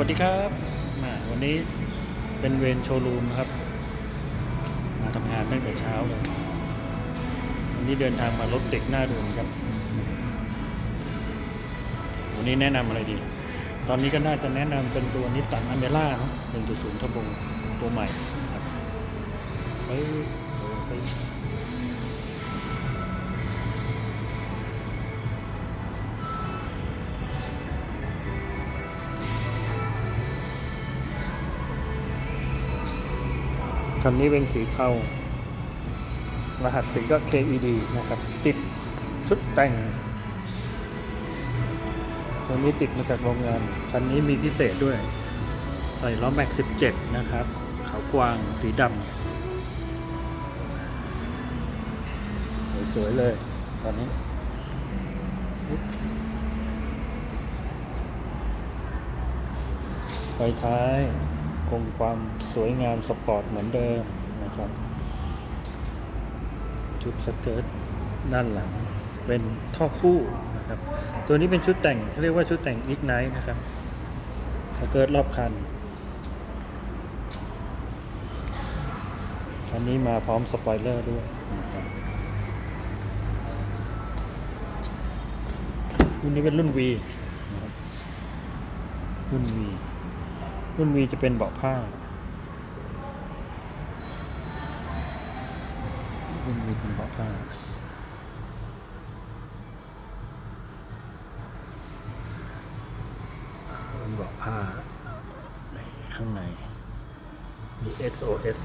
วัสดีครับมาวันนี้เป็นเวรโชว์รูมครับ มาทำงานตั้งแต่เช้าเลยวันนี้เดินทางมารถเด็กหน้าดูนครับ วันนี้แนะนำอะไรดี ตอนนี้ก็น่าจะแนะนำเป็นตัวนิสสันอเมร่าเนาะ1.0ทับโบตัวใหม่ครับเฮ้ย คันนี้เป็นสีเทารหัสสีก็ KED นะครับ ติดชุดแต่ง ตัวนี้ติดมาจากโรงงาน คันนี้มีพิเศษด้วย ใส่ล้อแม็ก 17 นะครับ ขาวกวางสีดำสวยๆเลย ตอนนี้ไฟท้าย งความสวยงามสปอร์ตเหมือนเดิมนะครับ ชุดสเกิร์ตด้านหลัง เป็นท่อคู่นะครับ ตัวนี้เป็นชุดแต่งเรียกว่าชุดแต่งอีกไนท์นะครับ สเกิร์ตรอบคันคันนี้มาพร้อมสปอยเลอร์ด้วยนะครับรุ่นนี้เป็นรุ่น V นะครับรุ่น V รุ่น V จะเป็นเบาะผ้า รุ่น V เป็นเบาะผ้า เป็นเบาะผ้าในข้างในมี SOS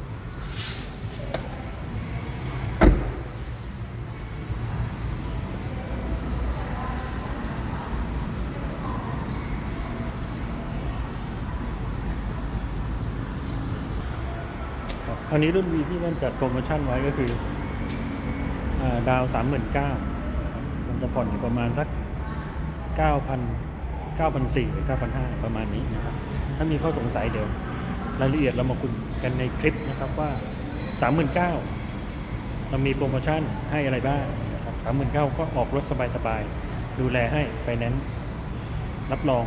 ครับคราวนี้รุ่น V ที่มันจัดโปรโมชั่นไว้ก็คืออดาวสามหมื่นเก้ามันจะผ่อนอยู่ประมาณสักเก้าพันเก้าพันสี่หรือเก้าพันห้าประมาณนี้นะครับ ถ้ามีข้อสงสัยเดี๋ยวรายละเอียดเรามาคุยกันในคลิปนะครับว่าสามหมื่นเก้าเรามีโปรโมชั่นให้อะไรบ้างนะครับสามหมื่นเก้าก็ออกรถสบายๆ ดูแลให้ไฟแนนซ์รับรอง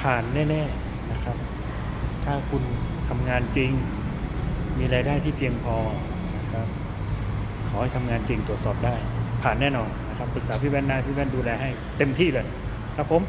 ผ่านแน่ ๆ นะครับ ถ้าคุณทำงานจริง มีรายได้ที่เพียงพอนะครับขอให้ทำงานจริงตรวจสอบได้ ผ่านแน่นอนนะครับปรึกษาพี่แว่นได้พี่แว่นดูแลให้เต็มที่เลยครับผม